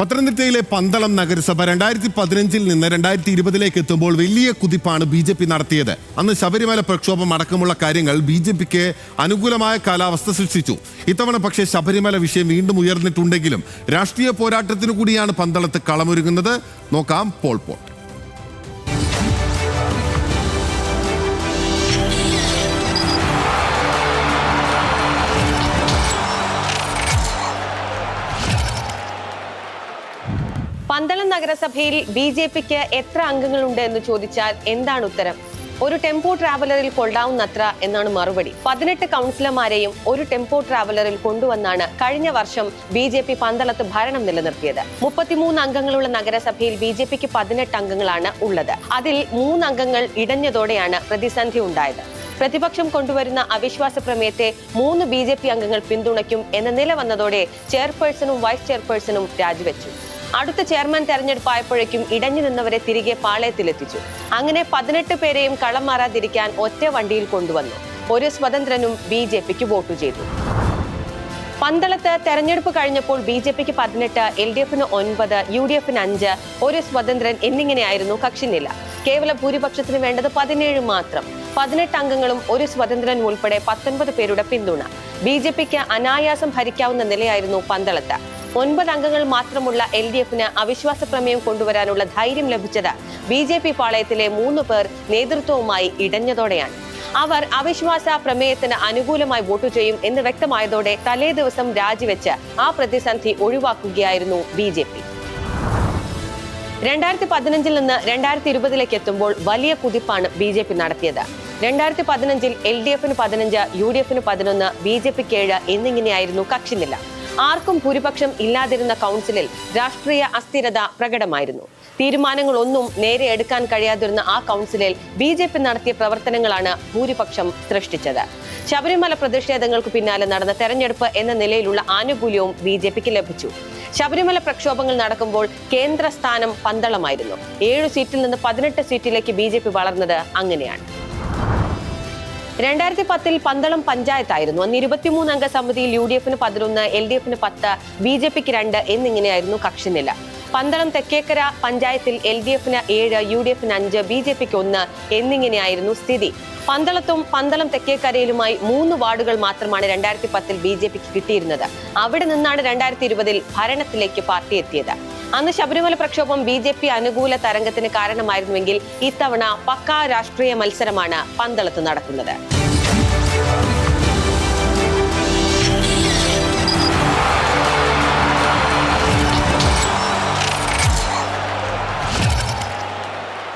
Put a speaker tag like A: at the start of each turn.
A: പത്തനംതിട്ടയിലെ പന്തളം നഗരസഭ രണ്ടായിരത്തി പതിനഞ്ചിൽ നിന്ന് രണ്ടായിരത്തി ഇരുപതിലേക്ക് എത്തുമ്പോൾ വലിയ കുതിപ്പാണ് ബി ജെ പി നടത്തിയത്. അന്ന് ശബരിമല പ്രക്ഷോഭം അടക്കമുള്ള കാര്യങ്ങൾ ബി ജെ പിക്ക് അനുകൂലമായ കാലാവസ്ഥ സൃഷ്ടിച്ചു. ഇത്തവണ പക്ഷേ ശബരിമല വിഷയം വീണ്ടും ഉയർന്നിട്ടുണ്ടെങ്കിലും രാഷ്ട്രീയ പോരാട്ടത്തിനു കൂടിയാണ് പന്തളത്ത് കളമൊരുങ്ങുന്നത്. നോക്കാം പോൾ പോൾ.
B: പന്തളം നഗരസഭയിൽ ബി ജെ പിക്ക് എത്ര അംഗങ്ങളുണ്ട് എന്ന് ചോദിച്ചാൽ എന്താണ് ഉത്തരം? ഒരു ടെമ്പോ ട്രാവലറിൽ കൊള്ളാവുന്നത്ര എന്നാണ് മറുപടി. പതിനെട്ട് കൗൺസിലർമാരെയും ഒരു ടെമ്പോ ട്രാവലറിൽ കൊണ്ടുവന്നാണ് കഴിഞ്ഞ വർഷം ബി ജെ പി പന്തളത്ത് ഭരണം നിലനിർത്തിയത്. മുപ്പത്തിമൂന്ന് അംഗങ്ങളുള്ള നഗരസഭയിൽ ബി ജെ പിക്ക് പതിനെട്ട് അംഗങ്ങളാണ് ഉള്ളത്. അതിൽ മൂന്ന് അംഗങ്ങൾ ഇടഞ്ഞതോടെയാണ് പ്രതിസന്ധി ഉണ്ടായത്. പ്രതിപക്ഷം കൊണ്ടുവരുന്ന അവിശ്വാസ പ്രമേയത്തെ മൂന്ന് ബി ജെ പി അംഗങ്ങൾ പിന്തുണയ്ക്കും എന്ന നില വന്നതോടെ ചെയർപേഴ്സണും വൈസ് ചെയർപേഴ്സണും രാജിവെച്ചു. അടുത്ത ചെയർമാൻ തെരഞ്ഞെടുപ്പായപ്പോഴേക്കും ഇടഞ്ഞു നിന്നവരെ തിരികെ പാളയത്തിലെത്തിച്ചു. അങ്ങനെ പതിനെട്ട് പേരെയും കളം മാറാതിരിക്കാൻ ഒറ്റ വണ്ടിയിൽ കൊണ്ടുവന്നു. ഒരു സ്വതന്ത്രനും ബി ജെ പിക്ക് വോട്ട് ചെയ്തു. പന്തളത്ത് തെരഞ്ഞെടുപ്പ് കഴിഞ്ഞപ്പോൾ ബി ജെ പിക്ക് പതിനെട്ട് എൽ ഡി എഫിന് ഒൻപത് യു ഡി എഫിന് അഞ്ച് ഒരു സ്വതന്ത്രൻ എന്നിങ്ങനെയായിരുന്നു കക്ഷിനില കേവല ഭൂരിപക്ഷത്തിന് വേണ്ടത് പതിനേഴ് മാത്രം. പതിനെട്ട് അംഗങ്ങളും ഒരു സ്വതന്ത്രൻ ഉൾപ്പെടെ പത്തൊൻപത് പേരുടെ പിന്തുണ. ബി ജെ പിക്ക് അനായാസം ഭരിക്കാവുന്ന നിലയായിരുന്നു പന്തളത്ത്. ഒൻപത് അംഗങ്ങൾ മാത്രമുള്ള എൽ ഡി എഫിന് അവിശ്വാസ പ്രമേയം കൊണ്ടുവരാനുള്ള ധൈര്യം ലഭിച്ചത് ബി ജെ പി പാളയത്തിലെ മൂന്ന് പേർ നേതൃത്വവുമായി ഇടഞ്ഞതോടെയാണ്. അവർ അവിശ്വാസ പ്രമേയത്തിന് അനുകൂലമായി വോട്ട് ചെയ്യും എന്ന് വ്യക്തമായതോടെ തലേ ദിവസം രാജിവെച്ച് ആ പ്രതിസന്ധി ഒഴിവാക്കുകയായിരുന്നു ബി ജെ പി. രണ്ടായിരത്തി പതിനഞ്ചിൽ നിന്ന് രണ്ടായിരത്തി ഇരുപതിലേക്ക് എത്തുമ്പോൾ വലിയ കുതിപ്പാണ് ബി ജെ പി നടത്തിയത്. രണ്ടായിരത്തി പതിനഞ്ചിൽ എൽ ഡി എഫിന് പതിനഞ്ച് യു ഡി എഫിന് പതിനൊന്ന് ബി ജെ പിക്ക് ഏഴ് എന്നിങ്ങനെയായിരുന്നു കക്ഷിനില. ആർക്കും ഭൂരിപക്ഷം ഇല്ലാതിരുന്ന കൗൺസിലിൽ രാഷ്ട്രീയ അസ്ഥിരത പ്രകടമായിരുന്നു. തീരുമാനങ്ങളൊന്നും നേരെ എടുക്കാൻ കഴിയാതിരുന്ന ആ കൗൺസിലിൽ ബി ജെ പി നടത്തിയ പ്രവർത്തനങ്ങളാണ് ഭൂരിപക്ഷം സൃഷ്ടിച്ചത്. ശബരിമല പ്രതിഷേധങ്ങൾക്ക് പിന്നാലെ നടന്ന തെരഞ്ഞെടുപ്പ് എന്ന നിലയിലുള്ള ആനുകൂല്യവും ബി ജെ പിക്ക് ലഭിച്ചു. ശബരിമല പ്രക്ഷോഭങ്ങൾ നടക്കുമ്പോൾ കേന്ദ്ര സ്ഥാനം പന്തളമായിരുന്നു. ഏഴു സീറ്റിൽ നിന്ന് പതിനെട്ട് സീറ്റിലേക്ക് ബി വളർന്നത് അങ്ങനെയാണ്. രണ്ടായിരത്തി പത്തിൽ പന്തളം പഞ്ചായത്തായിരുന്നു. അന്ന് ഇരുപത്തിമൂന്ന് അംഗ സമിതിയിൽ യു ഡി എഫിന് പതിനൊന്ന് എൽ ഡി എഫിന് പത്ത് ബി ജെ പിക്ക് രണ്ട് എന്നിങ്ങനെയായിരുന്നു കക്ഷിനില പന്തളം തെക്കേക്കര പഞ്ചായത്തിൽ എൽ ഡി എഫിന് ഏഴ് യു ഡി എഫിന് അഞ്ച് ബി ജെ പിക്ക് ഒന്ന് എന്നിങ്ങനെയായിരുന്നു സ്ഥിതി. പന്തളത്തും പന്തളം തെക്കേക്കരയിലുമായി മൂന്ന് വാർഡുകൾ മാത്രമാണ് രണ്ടായിരത്തി പത്തിൽ ബി ജെ പിക്ക് കിട്ടിയിരുന്നത്. അവിടെ നിന്നാണ് രണ്ടായിരത്തി ഇരുപതിൽ ഭരണത്തിലേക്ക് പാർട്ടി എത്തിയത്. അന്ന് ശബരിമല പ്രക്ഷോഭം ബി ജെ പി അനുകൂല തരംഗത്തിന് കാരണമായിരുന്നുവെങ്കിൽ ഇത്തവണ പക്കാ രാഷ്ട്രീയ മത്സരമാണ് പന്തളത്ത് നടക്കുന്നത്.